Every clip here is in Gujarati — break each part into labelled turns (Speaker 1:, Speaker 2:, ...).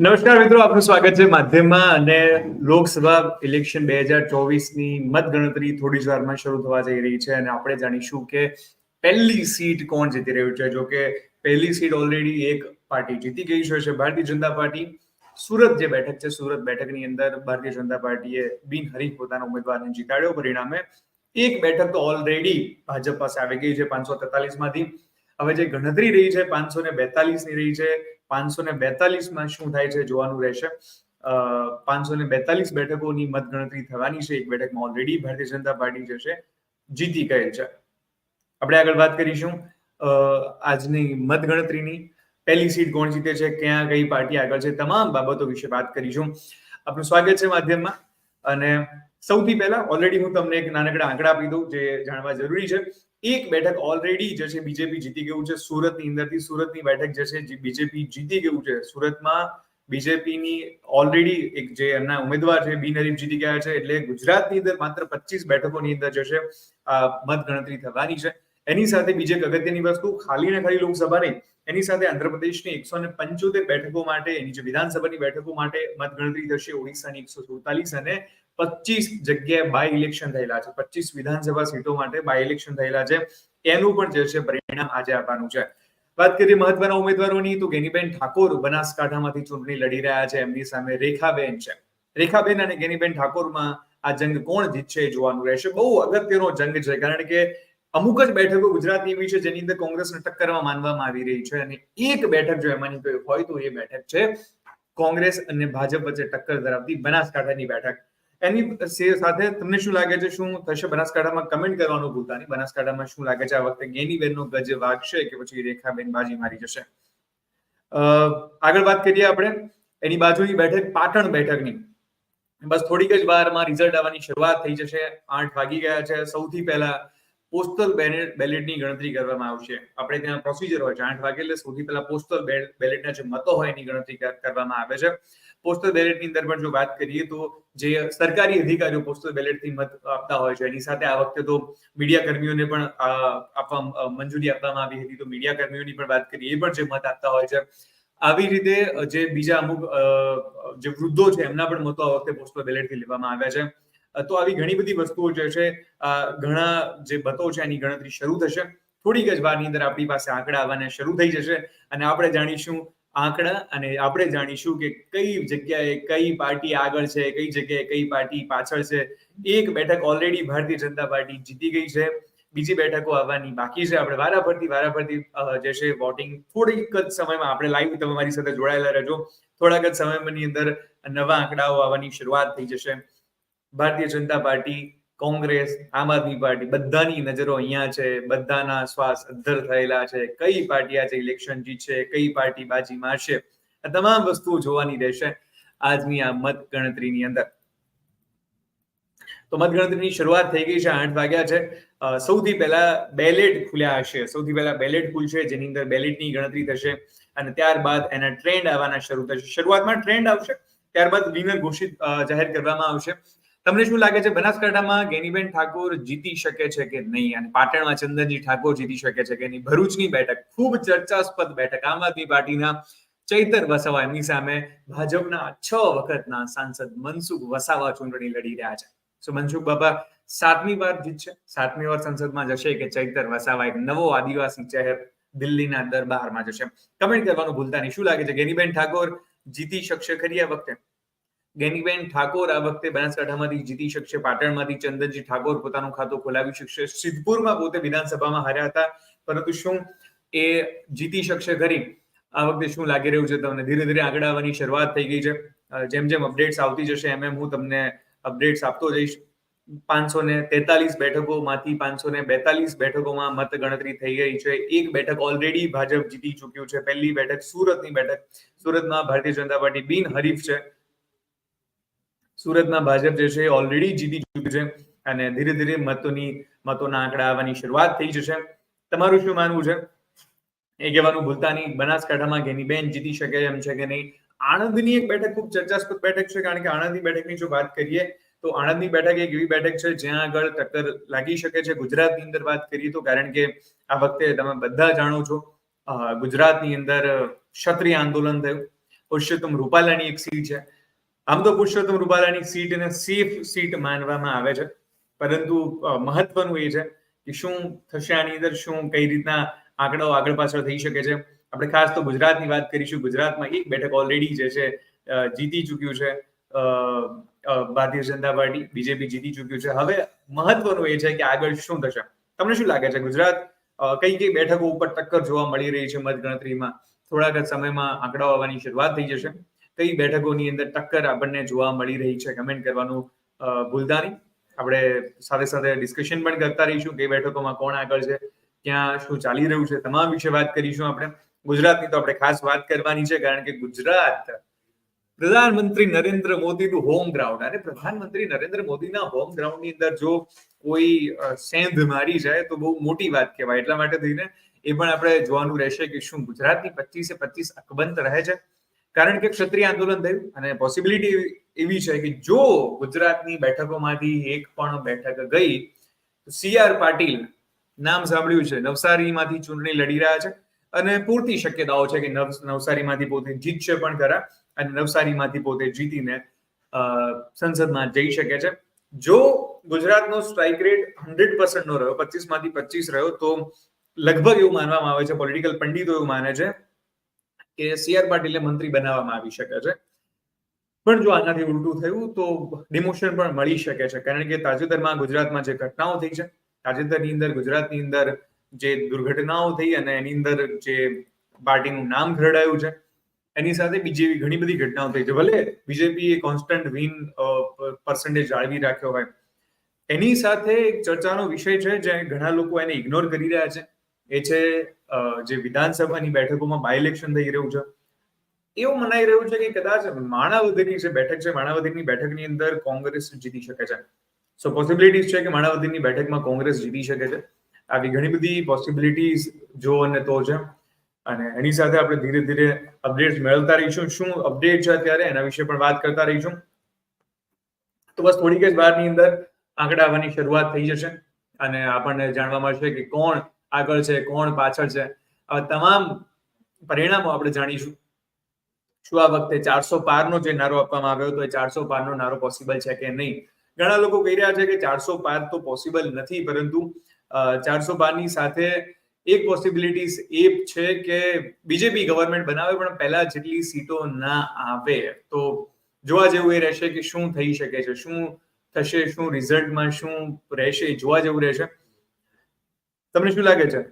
Speaker 1: નમસ્કાર મિત્રો, આપનું સ્વાગત છે માધ્યમમાં અને લોકસભા ઇલેક્શન બે હજાર ચોવીસની મતગણતરી થોડી જ વારમાં શરૂ થવા જઈ રહી છે અને આપણે જાણીશું કે પહેલી સીટ કોણ જીતી રહ્યું છે. જો કે પહેલી સીટ ઓલરેડી એક પાર્ટી જીતી ગઈ છે, ભારતીય જનતા પાર્ટી. સુરત જે બેઠક છે, સુરત બેઠકની અંદર ભારતીય જનતા પાર્ટીએ બિનહરીફ પોતાના ઉમેદવારને જીતાડ્યો. પરિણામે એક બેઠક તો ઓલરેડી ભાજપ પાસે આવી ગઈ છે પાંચસો તેતાલીસમાંથી હવે જે ગણતરી રહી છે, પાંચસો ને બેતાલીસની રહી છે પાંચસો ને બેતાલીસમાં શું થાય છે જોવાનું રહેશે. પાંચસો ને બેતાલીસ બેઠકોની મતગણતરી થવાની છે. એક બેઠકમાં ઓલરેડી ભારતીય જનતા પાર્ટી જે છે, જીતી ગયેલ છે. આપણે આગળ વાત કરીશું. આજની મતગણતરીની. પહેલી સીટ કોણ જીતે છે, ક્યાં કઈ પાર્ટી આગળ છે, તમામ બાબતો વિશે વાત કરીશું. આપનું સ્વાગત છે માધ્યમમાં. અને સૌથી પહેલા ઓલરેડી હું તમને એક નાનકડા આંકડા આપી દઉં જે જાણવા જરૂરી છે. એક બેઠક ઓલરેડી જે છે બીજેપી જીતી ગયું છે, સુરતની અંદરથી સુરતની બેઠક જે છે બીજેપી જીતી ગયું છે, સુરતમાં બીજેપીની ઓલરેડી એક જે એમના ઉમેદવાર છે, બિનહરીફ જીતી ગયા છે, એટલે ગુજરાતની અંદર માત્ર પચીસ બેઠકોની અંદર જે છે મત ગણતરી થવાની છે. એની સાથે બીજી એક અગત્યની વસ્તુ, ખાલી ને ખાલી લોકસભા નહીં એની સાથે આંધ્રપ્રદેશની એકસો ને પંચોતેર બેઠકો માટે, એની જે વિધાનસભાની બેઠકો માટે મતગણતરી થશે ઓડિશાની એકસો સુડતાલીસ અને પચીસ જગ્યાએ બાય ઇલેક્શન થયેલા છે. પચીસ વિધાનસભા સીટો માટે બાય ઇલેક્શન થયેલા છે. એનું પણ જે છે પરિણામ આજે આવવાનું છે. વાત કરીએ મહત્વના ઉમેદવારોની, તો ગેનીબેન ઠાકોર બનાસકાંઠામાંથી ચૂંટણી લડી રહ્યા છે. એમની સામે રેખાબેન છે. રેખાબેન અને ગેનીબેન ઠાકોરમાં આ જંગ કોણ જીતશે એ જોવાનું રહેશે. બહુ અગત્યનો જંગ છે, કારણ કે અમુક જ બેઠકો ગુજરાતની એવી છે જેની અંદર કોંગ્રેસને ટક્કરમાં માનવામાં આવી રહી છે અને એક બેઠક જો એમાંની કોઈ હોય તો એ બેઠક છે કોંગ્રેસ અને ભાજપ વચ્ચે ટક્કર ધરાવતી બનાસકાંઠાની બેઠક. એની સાથે તમને શું લાગે છે, શું થશે? બનાસકાંઠામાં કમેન્ટ કરવાનું ભૂલતા નહીં. બનાસકાંઠામાં શું લાગે છે? આ વખતે ગેનીબેનનો ગજ વાગશે કે પછી રેખાબેન બાજી મારી જશે? આગળ વાત કરીએ આપણે. એની બાજુની બેઠક, પાટણ બેઠકની. બસ થોડીક જ વારમાં રિઝલ્ટ આવવાની શરૂઆત થઈ જશે. આઠ વાગી ગયા છે. સૌથી પહેલા પોસ્ટલ બેલેટની ગણતરી કરવામાં આવશે. આપણે ત્યાં પ્રોસિજર હોય છે. આઠ વાગે એટલે સૌથી પહેલા પોસ્ટલ બેલેટના જે મતો હોય એની ગણતરી કરવામાં આવે છે. પોસ્ટલ બેલેટની અંદર પણ જો વાત કરીએ તો જે સરકારી અધિકારીઓ પોસ્ટલ બેલેટથી મત આપતા હોય છે, એની સાથે આ વખતે તો મીડિયા કર્મીઓને પણ આપવા મંજૂરી આપવામાં આવી હતી. તો મીડિયા કર્મીઓની પણ વાત કરીએ, એ પણ જે મત આપતા હોય છે. આવી રીતે જે બીજા અમુક જે વૃદ્ધો છે, એમના પણ મતો આ વખતે પોસ્ટલ બેલેટથી લેવામાં આવ્યા છે. તો આવી ઘણી બધી વસ્તુઓ જે છે ઘણા જે મતો છે, એની ગણતરી શરૂ થશે. થોડીક જ વારની અંદર આપણી પાસે આંકડા આવવાના શરૂ થઈ જશે. અને આપણે જાણીશું આંકડા અને આપણે જાણીશું કે કઈ જગ્યાએ કઈ પાર્ટી આગળ છે, કઈ જગ્યાએ કઈ પાર્ટી પાછળ છે. એક બેઠક ઓલરેડી ભારતીય જનતા પાર્ટી જીતી ગઈ છે. બીજી બેઠકો આવવાની બાકી છે. આપણે વારાફરતી વારાફરતી છે વોટિંગ થોડીક જ સમયમાં આપણે લાઈવ તમારી સાથે જોડાયેલા રહેજો. થોડાક જ સમયની અંદર નવા આંકડાઓ આવવાની શરૂઆત થઈ જશે. ભારતીય જનતા પાર્ટી કોંગ્રેસ, આમ આદમી પાર્ટી, બધાની નજરો અહીંયા છે, બધાના શ્વાસ અદ્ધર થયેલા છે. કઈ પાર્ટી આજે ઇલેક્શન જીતશે, કઈ પાર્ટી બાજી મારશે, આ તમામ વસ્તુઓ જોવાની રહેશે આજની આ મત ગણતરીની અંદર. તો મતગણતરીની શરૂઆત થઈ ગઈ છે, આઠ વાગ્યા છે. સૌથી પહેલા બેલેટ ખુલ્યા હશે. સૌથી પહેલા બેલેટ ખુલશે, જેની અંદર બેલેટની ગણતરી થશે અને ત્યારબાદ એના ટ્રેન્ડ આવવાના શરૂ થશે. શરૂઆતમાં ટ્રેન્ડ આવશે, ત્યારબાદ વિનર ઘોષિત જાહેર કરવામાં આવશે. તમને શું લાગે છે? બનાસકાંઠામાં ગેનીબેન ઠાકોર જીતી શકે છે કે નહીં? અને પાટણમાં ચંદનજી ઠાકોર જીતી શકે છે કે નહીં? ભરૂચની બેઠક ખૂબ ચર્ચાસ્પદ બેઠક. આમ આદમી પાર્ટીના ચૈતર વસાવા એમની સામે ભાજપના છ વખતના સાંસદ મનસુખ વસાવા ચૂંટણી લડી રહ્યા છે. સો મનસુખ બાબા, સાતમી વાર જીતશે. સાતમી વાર સંસદમાં જશે કે ચૈતર વસાવા એક નવો આદિવાસી ચહેર દિલ્હીના દરબારમાં જશે. કમેન્ટ કરવાનું ભૂલતા નહીં. શું લાગે છે? ગેનીબેન ઠાકોર જીતી શકશે ખરી આ વખતે? ગેનીબેન ઠાકોર આ વખતે બનાસકાંઠામાંથી જીતી શકશે, પાટણમાંથી ચંદનજી ઠાકોર પોતાનું ખાતું ખોલાવી શકશે. સિદ્ધપુરમાં પોતે વિધાનસભામાં હાર્યા હતા, પરંતુ શું એ જીતી શકશે ખરી? આ વખતે શું લાગી રહ્યું છે તમને? ધીરે ધીરે આગળ આવવાની શરૂઆત થઈ ગઈ છે. જેમ જેમ અપડેટ્સ આવતી જશે, એમ એમ હું તમને અપડેટ્સ આપતો જઈશ. પાંચસો ને તેતાલીસ બેઠકોમાંથી પાંચસો ને બેતાલીસ બેઠકોમાં મત ગણતરી થઈ ગઈ છે. એક બેઠક ઓલરેડી ભાજપ જીતી ચૂક્યું છે. પહેલી બેઠક સુરતની બેઠક. સુરતમાં ભારતીય જનતા પાર્ટી બિન હરીફ છે. સુરતમાં ભાજપ જે છે ઓલરેડી જીતી ચૂક્યું છે અને ધીરે ધીરે મતોની, મતોના આંકડા આવવાની શરૂઆત થઈ જશે. તમારું શું માનવું છે? એ કહેવાનું ભૂલતા નહીં બનાસકાંઠામાં ગેનીબેન જીતી શકે એમ છે કે નહીં? આણંદની એક બેઠક ખૂબ ચર્ચાસ્પદ બેઠક છે, કારણ કે આણંદની બેઠકની જો વાત કરીએ, તો આણંદની બેઠક એક એવી બેઠક છે જ્યાં આગળ ટક્કર લાગી શકે છે. ગુજરાતની અંદર વાત કરીએ તો કારણ કે આ વખતે તમે બધા જાણો છો ગુજરાતની અંદર ક્ષત્રિય આંદોલન થયું. પુરુષોત્તમ રૂપાલાની એક સીટ છે. આમ તો પુરુષોત્તમ રૂપાલાની સીટ સેફ સીટ માનવામાં આવે છે. પરંતુ મહત્વનું એ છે કે શું થશે આની અંદર, શું, કઈ રીતના આંકડાઓ આગળ પાછળ થઈ શકે છે. આપણે ખાસ તો ગુજરાતની વાત કરીશું. ગુજરાતમાં એક બેઠક ઓલરેડી જે છે જીતી ચૂક્યું છે. ભારતીય જનતા પાર્ટી, બીજેપી જીતી ચૂક્યું છે. હવે મહત્વનું એ છે કે આગળ શું થશે. તમને શું લાગે છે? ગુજરાત કઈ કઈ બેઠકો ઉપર ટક્કર જોવા મળી રહી છે મતગણતરીમાં? થોડાક જ સમયમાં આંકડાઓ આવવાની શરૂઆત થઈ જશે. કઈ બેઠકોની અંદર ટક્કર આપણને જોવા મળી રહી છે કમેન્ટ કરવાનું ભૂલતા નહીં આપણે સાથે સાથે ડિસ્કશન પણ કરતા રહીશું કઈ બેઠકોમાં કોણ આગળ છે, ક્યાં શું ચાલી રહ્યું છે, તમામ વિશે વાત કરીશું આપણે. ગુજરાતની તો આપણે ખાસ વાત કરવાની છે કારણ કે ગુજરાત પ્રધાનમંત્રી નરેન્દ્ર મોદીનું હોમ ગ્રાઉન્ડ અને પ્રધાનમંત્રી નરેન્દ્ર મોદીના હોમ ગ્રાઉન્ડની અંદર જો કોઈ સેંધ મારી જાય તો બહુ મોટી વાત કહેવાય. એટલા માટે થઈને એ પણ આપણે જોવાનું રહેશે કે શું ગુજરાતની પચીસે પચીસ અકબંધ રહે છે. કારણ કે ક્ષત્રિય આંદોલન થયું અને પોસિબિલિટી એવી છે કે જો ગુજરાતની બેઠકોમાંથી એક પણ બેઠક ગઈ, તો સીઆર પાટીલ નામ સાંભળ્યું છે, નવસારીમાંથી ચૂંટણી લડી રહ્યા છે અને પૂરતી શક્યતાઓ છે કે નવ, નવસારીમાંથી પોતે જીતશે પણ ખરા અને નવસારીમાંથી પોતે જીતીને સંસદમાં જઈ શકે છે. જો ગુજરાતનો સ્ટ્રાઇક રેટ હંડ્રેડ પર્સન્ટ નો રહ્યો પચીસમાંથી પચીસ રહ્યો, તો લગભગ એવું માનવામાં આવે છે પોલિટિકલ પંડિતો એવું માને છે કે સી આર પાટીલને મંત્રી બનાવવામાં આવી શકે છે. પણ જો આનાથી ઉલટું થયું તો ડિમોશન પણ મળી શકે છે. કારણ કે તાજેતરમાં ગુજરાતમાં જે ઘટનાઓ થઈ છે, તાજેતરની અંદર ગુજરાતની અંદર જે દુર્ઘટનાઓ થઈ અને એની અંદર જે પાર્ટીનું નામ ખરડાયું છે, એની સાથે બીજી એવી ઘણી બધી ઘટનાઓ થઈ છે. ભલે બીજેપી એ કોન્સ્ટન્ટ વિન પર્સન્ટેજ જાળવી રાખ્યો હોય. એની સાથે એક ચર્ચાનો વિષય છે જે ઘણા લોકો એને ઇગ્નોર કરી રહ્યા છે. એ છે જે વિધાનસભાની બેઠકોમાં બાય ઇલેક્શન થઈ રહ્યું છે. એવું મનાઈ રહ્યું છે કે કદાચ માણાવદરની જે બેઠક છે, માણાવદરની બેઠકની અંદર કોંગ્રેસ જીતી શકે છે. સો પોસિબિલિટીઝ છે કે માણાવદરની બેઠકમાં કોંગ્રેસ જીતી શકે છે. આવી ઘણી બધી પોસિબિલિટીઝ જો અને તો છે. અને એની સાથે આપણે ધીરે ધીરે અપડેટ મેળવતા રહીશું. શું અપડેટ છે અત્યારે? એના વિશે પણ વાત કરતા રહીશું. તો બસ થોડીક જ વારની અંદર આંકડા આવવાની શરૂઆત થઈ જશે. અને આપણને જાણવા મળશે કે કોણ આગળ છે, કોણ પાછળ છે. આ તમામ પરિણામો આપણે જાણીશું. શું આ વખતે ચારસો પારનો જે નારો આપવામાં આવ્યો હતો, એ ચારસો પારનો નારો પોસિબલ છે કે નહીં? ઘણા લોકો કહી રહ્યા છે કે ચારસો પાર તો પોસિબલ નથી, પરંતુ ચારસો પારની સાથે એક પોસિબિલિટીઝ એ છે કે બીજેપી ગવર્મેન્ટ બનાવે, પણ પહેલા જેટલી સીટો ના આવે. તો જોવા જેવું એ રહેશે કે શું થઈ શકે છે, શું થશે, શું રિઝલ્ટમાં શું રહેશે જોવા જેવું રહેશે. તમને શું લાગે છે?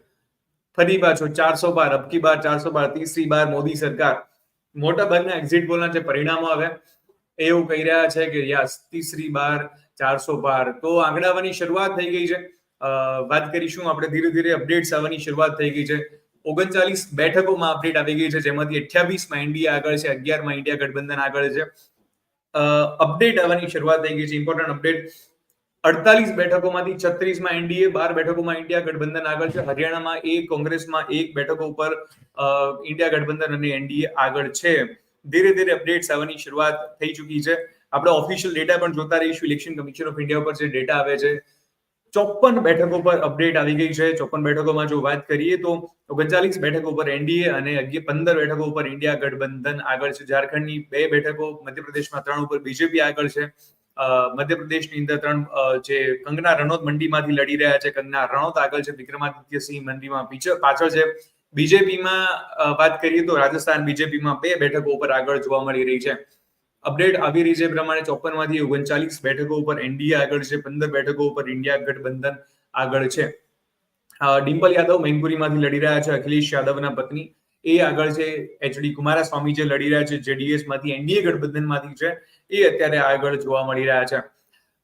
Speaker 1: ફરી પાછો ચારસો બાર, અબકી બાર, ચારસો બાર તીસરી બાર, મોદી સરકાર. મોટા ભાગના એક્ઝિટ પોલના જે પરિણામો આવે, એવું કહી રહ્યા છે કે યસ તીસરી બાર, ચારસો બાર. તો આંકડા શરૂઆત થઈ ગઈ છે. વાત કરીશું આપણે ધીરે ધીરે અપડેટ્સ આવવાની શરૂઆત થઈ ગઈ છે. ઓગણચાલીસ બેઠકોમાં અપડેટ આવી ગઈ છે, જેમાંથી અઠ્યાવીસમાં ઇન્ડિયા આગળ છે, અગિયારમાં ઇન્ડિયા ગઠબંધન આગળ છે. અપડેટ આવવાની શરૂઆત થઈ ગઈ છે ઇમ્પોર્ટન્ટ અપડેટ અડતાલીસ બેઠકોમાંથી છત્રીસમાં એનડીએ, બાર બેઠકોમાં ઇન્ડિયા ગઠબંધન આગળ છે. હરિયાણામાં એક, કોંગ્રેસમાં એક બેઠકો ઉપર ઇન્ડિયા ગઠબંધન અને એનડીએ આગળ છે. ધીરે ધીરે અપડેટ્સ આવવાની શરૂઆત થઈ ચૂકી છે. આપણે ઓફિશિયલ ડેટા પણ જોતા રહીશું. ઇલેક્શન કમિશન ઓફ ઇન્ડિયા પર જે ડેટા આવે છે, ચોપન બેઠકો પર અપડેટ આવી ગઈ છે. ચોપન બેઠકોમાં જો વાત કરીએ તો ઓગણચાલીસ બેઠકો પર એનડીએ અને પંદર બેઠકો ઉપર ઇન્ડિયા ગઠબંધન આગળ છે. ઝારખંડની બે બેઠકો, મધ્યપ્રદેશમાં ત્રણ ઉપર બીજેપી આગળ છે. મધ્યપ્રદેશની અંદર ત્રણ જે કંગના રણોત મંડીમાંથી લડી રહ્યા છે, કંગના રણોત આગળ છે વિક્રમાદિત્ય સિંહ મંડીમાં પાછળ છે. બીજેપીમાં વાત કરીએ તો રાજસ્થાન બીજેપીમાં બે બેઠકો ઉપર આગળ જોવા મળી રહી છે. અપડેટ આવી રહી છે પ્રમાણે ચોપનમાંથી ઓગણચાલીસ બેઠકો ઉપર એનડીએ આગળ છે, પંદર બેઠકો ઉપર ઇન્ડિયા ગઠબંધન આગળ છે. ડિમ્પલ યાદવ મેંગુરીમાંથી લડી રહ્યા છે, અખિલેશ યાદવના પત્ની. એ આગળ છે એચડી કુમારાસ્વામી જે લડી રહ્યા છે જેડીએસમાંથી એનડીએ ગઠબંધનમાંથી છે, એ અત્યારે આગળ જોવા મળી રહ્યા છે.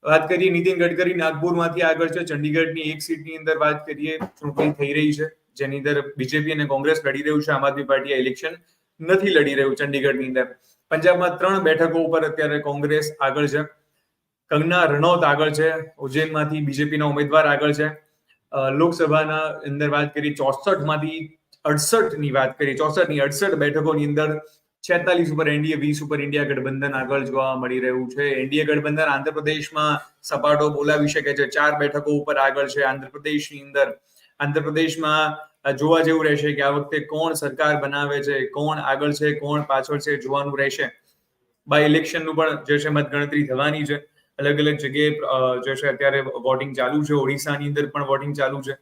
Speaker 1: વાત કરીએ નીતિન ગડકરી નાગપુરમાંથી આગળ છે, ચંડીગઢની એક સીટની અંદર વાત કરીએ, ચૂંટણી થઈ રહી છે, જેની અંદર બીજેપી અને કોંગ્રેસ લડી રહ્યું છે, આમ આદમી પાર્ટી ઇલેક્શન નથી લડી રહ્યું ચંડીગઢની અંદર. પંજાબમાં ત્રણ બેઠકો ઉપર અત્યારે કોંગ્રેસ આગળ છે. કંગના રનૌત આગળ છે, ઉજ્જૈનમાંથી બીજેપીના ઉમેદવાર આગળ છે. લોકસભાના અંદર વાત કરીએ ચોસઠમાંથી અડસઠની વાત કરીએ ચોસઠની અડસઠ બેઠકોની અંદર છેતાલીસ ઉપર એનડીએ, વીસ ઉપર ઇન્ડિયા ગઠબંધન આગળ જોવા મળી રહ્યું છે. એનડીએ ગઠબંધન આંધ્રપ્રદેશમાં સપાટો બોલાવી શકે છે. ચાર બેઠકો ઉપર આગળ છે આંધ્રપ્રદેશની અંદર. આંધ્રપ્રદેશમાં જોવા જેવું રહેશે કે આ વખતે કોણ સરકાર બનાવે છે, કોણ આગળ છે, કોણ પાછળ છે જોવાનું રહેશે. બાય ઇલેક્શનનું પણ જે છે મતગણતરી થવાની છે. અલગ અલગ જગ્યાએ જે છે અત્યારે વોટિંગ ચાલુ છે. ઓડિશાની અંદર પણ વોટિંગ ચાલુ છે.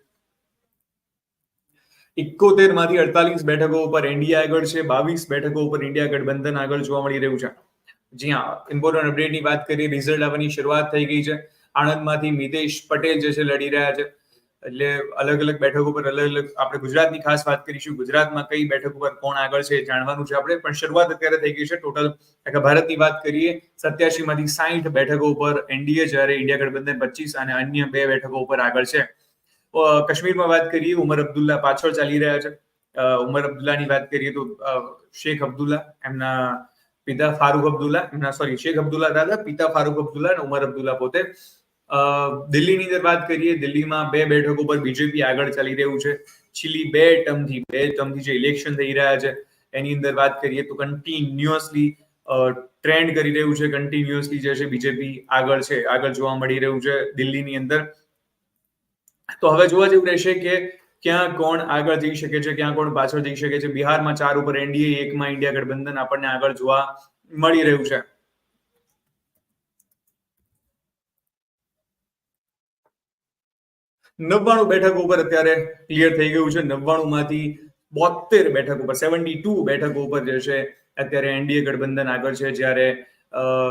Speaker 1: ઇકોતેરમાંથી અડતાલીસ બેઠકો ઉપર એનડીએ આગળ છે, બાવીસ બેઠકો ઉપર ઇન્ડિયા ગઠબંધન આગળ જોવા મળી રહ્યું છે. જી હા ઇમ્પોર્ટન્ટ અપડેટની વાત કરીએ રિઝલ્ટ આવવાની શરૂઆત થઈ ગઈ છે. આણંદમાંથી મિતેશ પટેલ જે છે, લડી રહ્યા છે. એટલે અલગ અલગ બેઠકો પર અલગ અલગ, આપણે ગુજરાતની ખાસ વાત કરીશું, ગુજરાતમાં કઈ બેઠક ઉપર કોણ આગળ છે જાણવાનું છે આપણે. પણ શરૂઆત અત્યારે થઈ ગઈ છે ટોટલ ભારતની વાત કરીએ સત્યાસી માંથી સાહીઠ બેઠકો ઉપર એનડીએ, જ્યારે ઇન્ડિયા ગઠબંધન પચીસ અને અન્ય બે બેઠકો ઉપર આગળ છે. કાશ્મીરમાં વાત કરીએ, ઉમર અબ્દુલ્લા પાછળ ચાલી રહ્યા છે. ઉમર અબ્દુલ્લાની વાત કરીએ તો શેખ અબ્દુલ્લા, એમના પિતા ફારૂક અબ્દુલ્લા, એમના સોરી શેખ અબ્દુલ્લા દાદા, પિતા ફારૂક અબ્દુલ્લા અને ઉમર અબ્દુલ્લા પોતે. દિલ્હીની અંદર વાત કરીએ, દિલ્હીમાં બે બેઠકો પર બીજેપી આગળ ચાલી રહ્યું છે. છેલ્લી બે ટર્મથી બે ટર્મથી જે ઇલેક્શન થઈ રહ્યા છે, એની અંદર વાત કરીએ તો કન્ટિન્યુઅસલી ટ્રેન્ડ કરી રહ્યું છે. કન્ટિન્યુઅસલી જે છે, બીજેપી આગળ છે, આગળ જોવા મળી રહ્યું છે દિલ્હીની અંદર. તો હવે જોવા જેવું રહેશે કે ક્યાં કોણ આગળ જઈ શકે છે, ક્યાં કોણ પાછળ જઈ શકે છે. બિહારમાં ચાર ઉપર એનડીએ, એકમાં ઇન્ડિયા ગઠબંધન આપણને આગળ જોવા મળી રહ્યું છે. નવ્વાણું બેઠક ઉપર અત્યારે ક્લિયર થઈ ગયું છે. નવ્વાણું માંથી બોતેર બેઠક ઉપર સેવન્ટી ટુ બેઠકો ઉપર જે છે, અત્યારે એનડીએ ગઠબંધન આગળ છે. જ્યારે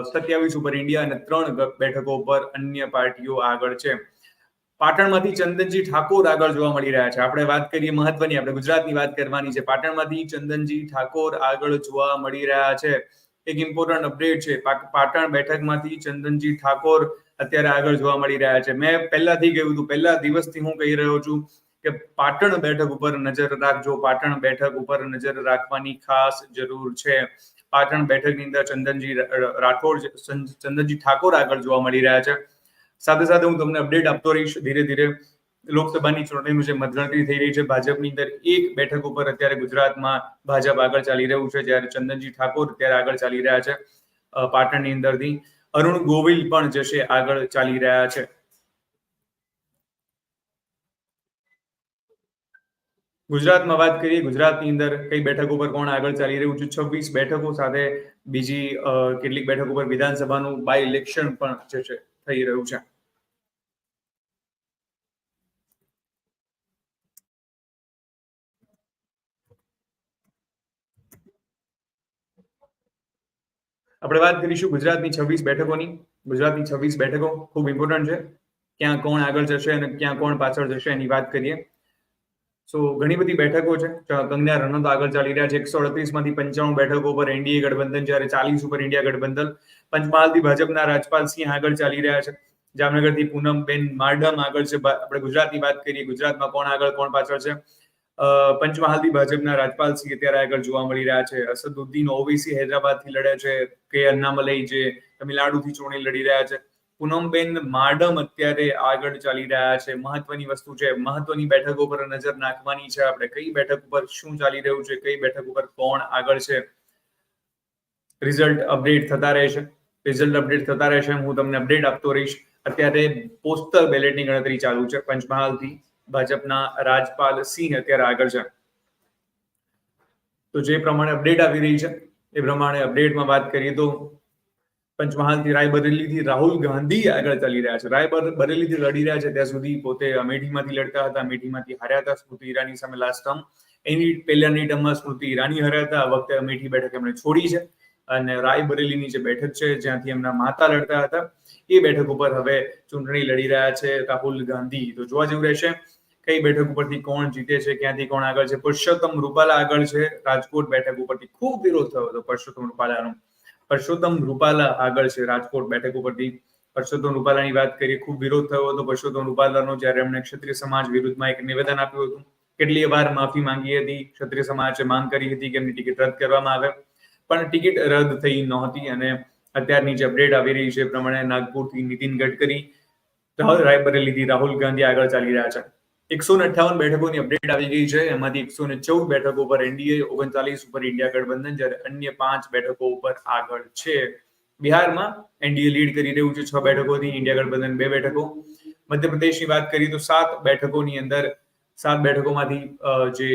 Speaker 1: સત્યાવીસ ઉપર ઇન્ડિયા અને ત્રણ બેઠકો ઉપર અન્ય પાર્ટીઓ આગળ છે. પાટણમાંથી ચંદનજી ઠાકોર આગળ જોવા મળી રહ્યા છે. આપણે વાત કરીએ મહત્વની, આપણે ગુજરાતની વાત કરવાની છે. પાટણમાંથી ચંદનજી ઠાકોર આગળ જોવા મળી રહ્યા છે. એક ઇમ્પોર્ટન્ટ અપડેટ છે. પાટણ બેઠકમાંથી ચંદનજી ઠાકોર અત્યારે આગળ જોવા મળી રહ્યા છે. મેં પહેલાથી કહ્યું હતું, પહેલા દિવસથી હું કહી રહ્યો છું કે પાટણ બેઠક ઉપર નજર રાખજો. પાટણ બેઠક ઉપર નજર રાખવાની ખાસ જરૂર છે. પાટણ બેઠકની અંદર ચંદનજી રાઠોડ ચંદનજી ઠાકોર આગળ જોવા મળી રહ્યા છે. સાથે સાથે હું તમને અપડેટ આપતો રહીશ. ધીરે ધીરે લોકસભાની ચૂંટણીનું જે મતગણતરી થઈ રહી છે, ભાજપની અંદર એક બેઠક ઉપર અત્યારે ગુજરાતમાં ભાજપ આગળ ચાલી રહ્યું છે. જ્યારે ચંદનજી ઠાકોર અત્યારે આગળ ચાલી રહ્યા છે પાટણની અંદરથી. અરુણ ગોવિલ પણ જશે આગળ ચાલી રહ્યા છે. ગુજરાતમાં વાત કરીએ, ગુજરાતની અંદર કઈ બેઠકો પર કોણ આગળ ચાલી રહ્યું છે? છવ્વીસ બેઠકો સાથે બીજી કેટલીક બેઠકો પર વિધાનસભાનું બાય ઇલેક્શન પણ જે છે થઈ રહ્યું છે. આપણે વાત કરીશું ગુજરાતની છવ્વીસ બેઠકોની. ગુજરાતની છવ્વીસ બેઠકો ખૂબ ઇમ્પોર્ટન્ટ છે. ક્યાં કોણ આગળ જશે અને ક્યાં કોણ પાછળ જશે એની વાત કરીએ. સો ઘણી બધી બેઠકો છે. કંગના રનૌત આગળ ચાલી રહ્યા છે. એકસો અડત્રીસમાંથી પંચાણું બેઠકો પર એનડીએ ગઠબંધન, જ્યારે ચાલીસ ઉપર ઇન્ડિયા ગઠબંધન. પંચમહાલથી ભાજપના રાજપાલ સિંહ આગળ ચાલી રહ્યા છે. જામનગરથી પૂનમબેન માર્ડમ આગળ છે. આપણે ગુજરાતની વાત કરીએ. ગુજરાતમાં કોણ આગળ, કોણ પાછળ છે? પંચમહાલથી ભાજપના રાજપાલસિંહ અત્યારે આગળ જોવા મળી રહ્યા છે. અસદુદ્દીન ઓવીસી હૈદરાબાદથી લડે છે. કે અન્નામલઈ જે તમિલનાડુથી ચૂંટણી લડી રહ્યા છે. પૂનમબેન માડમ અત્યારે આગળ ચાલી રહ્યા છે. મહત્વની વસ્તુ છે, મહત્વની બેઠકો પર નજર નાખવાની છે આપણે. કઈ બેઠક ઉપર શું ચાલી રહ્યું છે, કઈ બેઠક ઉપર કોણ આગળ છે? રિઝલ્ટ અપડેટ થતા રહેશે. રિઝલ્ટ અપડેટ થતા રહેશે હું તમને અપડેટ આપતો રહીશ. અત્યારે પોસ્ટલ બેલેટની ગણતરી ચાલુ છે પંચમહાલથી. ભાજપના રાજપાલ સિંહ અત્યારે આગળ છે. તો જે પ્રમાણે અપડેટ આવી રહી છે, એ પ્રમાણે અપડેટમાં વાત કરીએ તો પંચમહાલથી રાયબરેલીથી રાહુલ ગાંધી આગળ ચાલી રહ્યા છે. રાયબરેલીથી લડી રહ્યા છે, ત્યાં સુધી પોતે અમેઠીમાંથી લડતા હતા, અમેઠીમાંથી હાર્યા હતા સ્મૃતિ ઈરાની સામે લાસ્ટ ટર્મ એની પહેલાની ટર્મમાં સ્મૃતિ ઈરાની હાર્યા હતા, આ વખતે અમેઠી બેઠક એમણે છોડી છે. અને રાયબરેલીની જે બેઠક છે, જ્યાંથી એમના માતા લડતા હતા એ બેઠક ઉપર હવે ચૂંટણી લડી રહ્યા છે રાહુલ ગાંધી. તો જોવા જેવું રહેશે કઈ બેઠક ઉપરથી કોણ જીતે છે, ક્યાંથી કોણ આગળ છે? પુરુષોત્તમ રૂપાલા આગળ છે, રાજકોટ બેઠક ઉપરથી ખૂબ વિરોધ થયો હતો પુરુષોત્તમ રૂપાલાનો. પરસોત્તમ રૂપાલા આગળ છે, રાજકોટ બેઠક ઉપરથી પરસોત્તમ રૂપાલાની વાત કરીએ, ખૂબ વિરોધ થયો હતો પરસોત્તમ રૂપાલાનો, જ્યારે એમણે ક્ષત્રિય સમાજ વિરુદ્ધમાં એક નિવેદન આપ્યું હતું. કેટલી વાર માફી માંગી હતી, ક્ષત્રિય સમાજે માંગ કરી હતી કે એમની ટિકિટ રદ કરવામાં આવે. પણ ટિકિટ રદ થઈ નહોતી અને અત્યારની જે અપડેટ આવી રહી છે પ્રમાણે નાગપુરથી નીતિન ગડકરી રાયબરેલીથી રાહુલ ગાંધી આગળ ચાલી રહ્યા છે. એકસો ને અઠાવન બેઠકોની અપડેટ આવી ગઈ છે. એમાંથી એકસો ને ચૌદ બેઠકો પર એનડીએ, ઓગણચાલીસ ઉપર ઇન્ડિયા ગઠબંધન, જ્યારે અન્ય પાંચ બેઠકો ઉપર આગળ છે. બિહારમાં એનડીએ લીડ કરી રહ્યું છે છ બેઠકોથી, ઇન્ડિયા ગઠબંધન બે બેઠકો. મધ્યપ્રદેશની વાત કરીએ તો સાત બેઠકોની અંદર, સાત બેઠકોમાંથી જે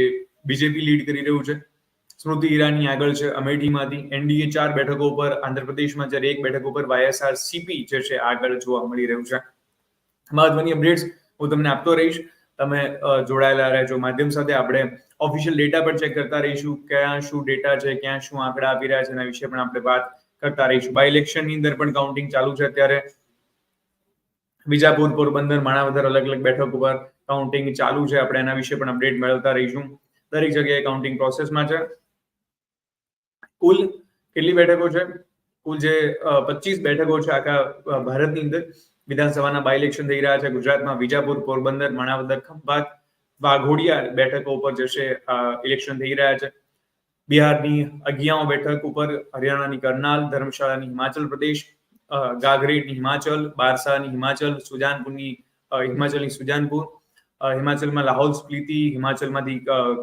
Speaker 1: બીજેપી લીડ કરી રહ્યું છે. સ્મૃતિ ઈરાની આગળ છે અમેઠીમાંથી એનડીએ ચાર બેઠકો ઉપર આંધ્રપ્રદેશમાં જ્યારે એક બેઠક ઉપર વાયએસઆર સીપી જે છે આગળ જોવા મળી રહ્યું છે. મહત્વની અપડેટ્સ હું તમને આપતો રહીશ. તમે અ, જોડાયેલા રહેજો. માધ્યમ સાથે આપણે ઓફિશિયલ ડેટા પર ચેક કરતા રહીશું. ક્યાં શું ડેટા છે ક્યાં શું આંકડા આપી રહ્યા છે એના વિશે પણ આપણે વાત કરતા રહીશું. બાય ઇલેક્શનની અંદર પણ કાઉન્ટિંગ ચાલુ છે અત્યારે. બીજાપુર પોરબંદર માણાવદર અલગ અલગ બેઠક ઉપર કાઉન્ટિંગ ચાલુ છે. આપણે એના વિશે પણ અપડેટ મેળવતા રહીશું. દરેક જગ્યાએ કાઉન્ટિંગ પ્રોસેસમાં છે. કુલ કેટલી બેઠકો છે? કુલ જે પચીસ બેઠકો છે આખા ભારતની અંદર. વિધાનસભાના બાય ઇલેક્શન થઈ રહ્યા છે, ગુજરાતમાં વિજાપુર, પોરબંદર, માણાવદર, ખંભાત, વાઘોડિયા બેઠકો ઉપર જશે ઇલેક્શન થઈ રહ્યા છે. બિહારની અગિયાર બેઠક ઉપર હરિયાણાની કરનાલ, ધર્મશાળાની હિમાચલ પ્રદેશ ગાગરેટની હિમાચલ, બારસાની હિમાચલ, સુજાનપુરની હિમાચલની સુજાનપુર હિમાચલમાં લાહોલ સ્પ્લીતિ હિમાચલમાંથી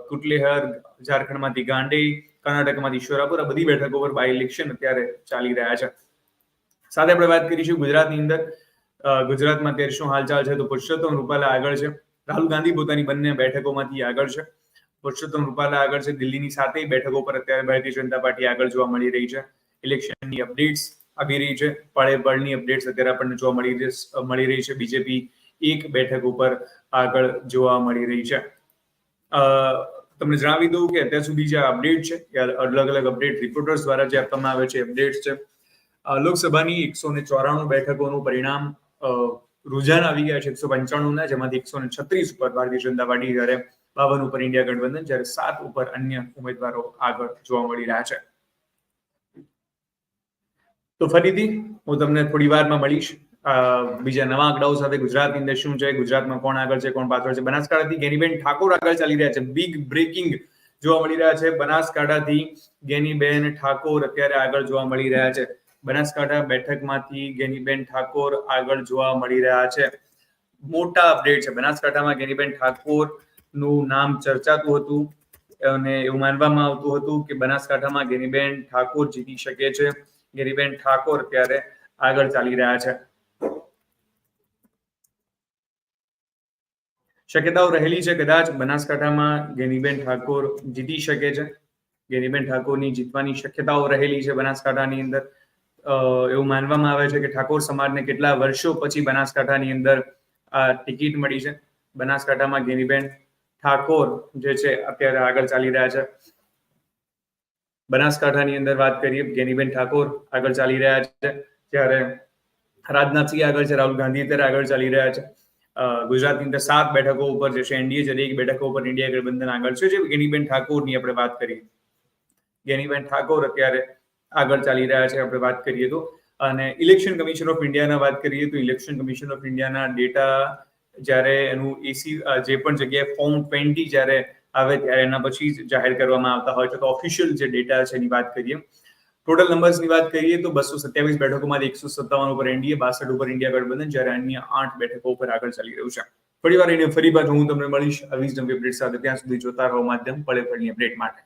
Speaker 1: કુટલેહર, ઝારખંડમાંથી ગાંડે કર્ણાટકમાંથી ઈશ્વરાપુર, આ બધી બેઠકો પર બાય ઇલેક્શન અત્યારે ચાલી રહ્યા છે. સાથે આપણે વાત કરીશું ગુજરાતની અંદર. ગુજરાતમાં અત્યારે શું હાલચાલ છે તો પુરુષોત્તમ રૂપાલા આગળ છે. રાહુલ ગાંધી પોતાની બંને બેઠકોમાંથી આગળ છે. પુરુષોત્તમ રૂપાલા આગળ છે. દિલ્હીની સાથે બેઠકો પર અત્યારે ભારતીય જનતા પાર્ટી આગળ જોવા મળી રહી છે. ઇલેક્શનની અપડેટ્સ આવી રહી છે. પળે પળની અપડેટ્સ અત્યારે આપણને જોવા મળી મળી રહી છે. બીજેપી એક બેઠક ઉપર આગળ જોવા મળી રહી છે. તમને જણાવી દઉં કે અત્યાર સુધી જે અપડેટ છે કે અલગ અલગ અપડેટ રિપોર્ટર્સ દ્વારા જે આપવામાં આવે છે અપડેટ્સ છે. લોકસભાની એકસો ને ચોરાણું બેઠકોનું પરિણામ રુઝાન આવી ગયા છે એકસો પંચાણું ના જેમાંથી એકસો ને છત્રીસ ઉપર ભારતીય જનતા પાર્ટી જ્યારે બાવન ઉપર ઇન્ડિયા ગઠબંધન, જ્યારે સાત ઉપર અન્ય ઉમેદવારો આગળ જોવા મળી રહ્યા છે. તો ફરીથી હું તમને થોડી વારમાં મળીશ. બીજા નવા આંકડાઓ સાથે ગુજરાતની અંદર શું છે? ગુજરાતમાં કોણ આગળ છે? કોણ પાછળ છે? બનાસકાંઠાથી ગેનીબેન ઠાકોર આગળ ચાલી રહ્યા છે. બિગ બ્રેકિંગ જોવા મળી રહ્યા છે. બનાસકાંઠાથી ગેનીબેન ઠાકોર અત્યારે આગળ જોવા મળી રહ્યા છે. બનાસકાંઠા બેઠકમાંથી ગેનીબેન ઠાકોર આગળ જોવા મળી રહ્યા છે. મોટા અપડેટ છે. બનાસકાંઠામાં ગેનીબેન ઠાકોરનું નામ ચર્ચાતું હતું અને એવું માનવામાં આવતું હતું કે બનાસકાંઠામાં ગેનીબેન ઠાકોર જીતી શકે છે. ગેનીબેન ઠાકોર અત્યારે આગળ ચાલી રહ્યા છે. શક્યતાઓ રહેલી છે કદાચ બનાસકાંઠામાં ગેનીબેન ઠાકોર જીતી શકે છે. ગેનીબેન ઠાકોરની જીતવાની શક્યતાઓ રહેલી છે બનાસકાંઠાની અંદર. અ, એવું માનવામાં આવે છે કે ઠાકોર સમાજને કેટલા વર્ષો પછી બનાસકાંઠાની અંદર આ ટિકિટ મળી છે. બનાસકાંઠામાં ગેનીબેન ઠાકોર જે છે અત્યારે આગળ ચાલી રહ્યા છે. બનાસકાંઠાની અંદર વાત કરીએ ગેનીબેન ઠાકોર આગળ ચાલી રહ્યા છે. જ્યારે રાજનાથસિંહ આગળ છે રાહુલ ગાંધી અત્યારે આગળ ચાલી રહ્યા છે. અ, ગુજરાતની અંદર સાત બેઠકો ઉપર જે છે એનડીએ જ્યારે એક બેઠકો ઉપર ઇન્ડિયા ગઠબંધન આગળ છે, જે ગેનીબેન ઠાકોરની આપણે વાત કરીએ. ગેનીબેન ઠાકોર અત્યારે આગળ ચાલી રહ્યા છે, આપણે વાત કરીએ તો. અને ઇલેક્શન કમિશન ઓફ ઇન્ડિયાના વાત કરીએ તો ઇલેક્શન કમિશન ઓફ ઇન્ડિયાના ડેટા જ્યારે એનું એસી જે પણ જગ્યાએ ફોર્મ ટ્વેન્ટી જ્યારે આવે ત્યારે એના પછી જાહેર કરવામાં આવતા હોય છે. તો ઓફિશિયલ જે ડેટા છે એની વાત કરીએ. ટોટલ નંબર્સની વાત કરીએ તો બસો સત્યાવીસ બેઠકોમાંથી એકસો સત્તાવન ઉપર એનડીએ બાસઠ ઉપર ઇન્ડિયા ગઠબંધન જ્યારે અન્ય આઠ બેઠકો ઉપર આગળ ચાલી રહ્યું છે. ફરી વાર એને ફરી પાછું હું તમને મળીશ. આવી જ નવી અપડેટ સાથે ત્યાં સુધી જોતા રહો માધ્યમ પળે પળની અપડેટ માટે.